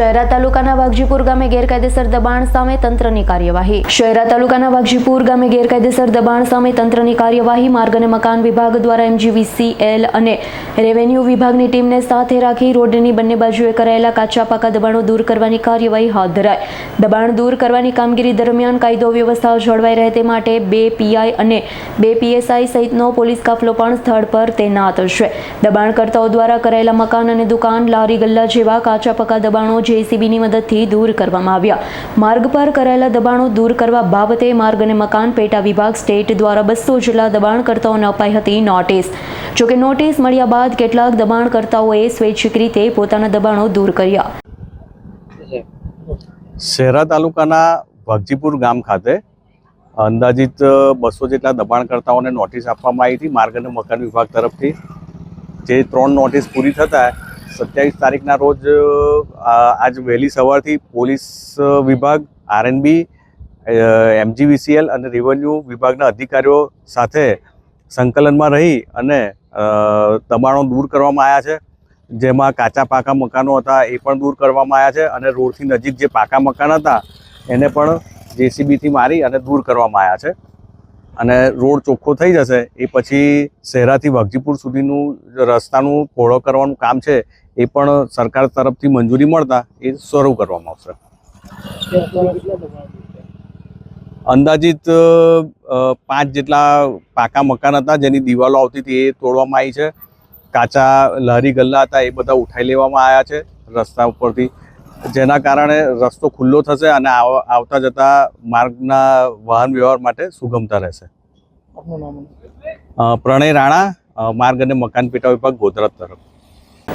શહેરા તાલુકાના વાઘજીપુર ગામે ગેરકાયદેસર દબાણ સામે તંત્રની કાર્યવાહી. શહેરા તાલુકાના વાઘજીપુર ગામે ગેરકાયદેસર દબાણ સામે તંત્રની કાર્યવાહી, માર્ગ અને મકાન વિભાગ દ્વારા એમજીવીસીએલ અને રેવન્યુ વિભાગની ટીમને સાથે રાખી રોડની બંને બાજુએ કરાયેલા કાચા પાકા દબાણો દૂર કરવાની કાર્યવાહી હાથ ધરાઈ. દબાણ દૂર કરવાની કામગીરી દરમિયાન કાયદો વ્યવસ્થા જળવાઈ રહે તે માટે બે પીઆઈ અને બે પીએસઆઈ સહિતનો પોલીસ કાફલો પણ સ્થળ પર તૈનાત છે. દબાણકર્તાઓ દ્વારા કરાયેલા મકાન અને દુકાન લારી ગલ્લા જેવા કાચા પાકા દબાણો જેસીબીની મદદથી દૂર કરવામાં આવ્યા. માર્ગ પર કરાયેલા દબાણો દૂર કરવા બાબતે માર્ગ અને મકાન પેટા વિભાગ સ્ટેટ દ્વારા બસો જેટલા દબાણકર્તાઓને અપાઈ હતી નોટિસ. જોકે નોટિસ મળ્યા બાદ કેટલાક દબાણકર્તાઓએ સ્વૈચ્છિક રીતે પોતાના દબાણો દૂર કર્યા. શહેરા તાલુકાના ભગજીપુર ગામ ખાતે અંદાજિત બસો જેટલા દબાણકર્તાઓને નોટિસ આપવામાં આવી હતી માર્ગ અને મકાન વિભાગ તરફથી. જે ત્રણ નોટિસ પૂરી થતાં સત્યાવીસ તારીખના રોજ આજ વહેલી સવારથી પોલીસ વિભાગ આરએનબી એમજીવીસીએલ અને રેવન્યુ વિભાગના અધિકારીઓ સાથે સંકલનમાં રહી અને દબાણો દૂર કરવામાં આવ્યા છે. જેમાં કાચા પાકા મકાનો હતા એ પણ દૂર કરવામાં આવ્યા છે અને રોડથી નજીક જે પાકા મકાન હતા એને પણ જેસીબીથી મારી અને દૂર કરવામાં આવ્યા છે. અને રોડ ચોખ્ખો થઈ જશે એ પછી શહેરાથી વાઘજીપુર સુધીનું રસ્તાનું પહોળો કરવાનું કામ છે એ પણ સરકાર તરફથી મંજૂરી મળતા એ શરૂ કરવામાં આવશે. અંદાજિત પાંચ જેટલા પાકા મકાન હતા જેની દિવાલો આવતી હતી એ તોડવામાં આવી છે. કાચા લહેરી ગલ્લા હતા એ બધા ઉઠાઈ લેવામાં આવ્યા છે રસ્તા ઉપરથી. જેના કારણે રસ્તો ખુલ્લો થશે અને આવતા જતા માર્ગના વાહન વ્યવહાર માટે સુગમતા રહેશે. પ્રણય રાણા માર્ગ અને મકાન પેટા વિભાગ ગોધરા તરફ.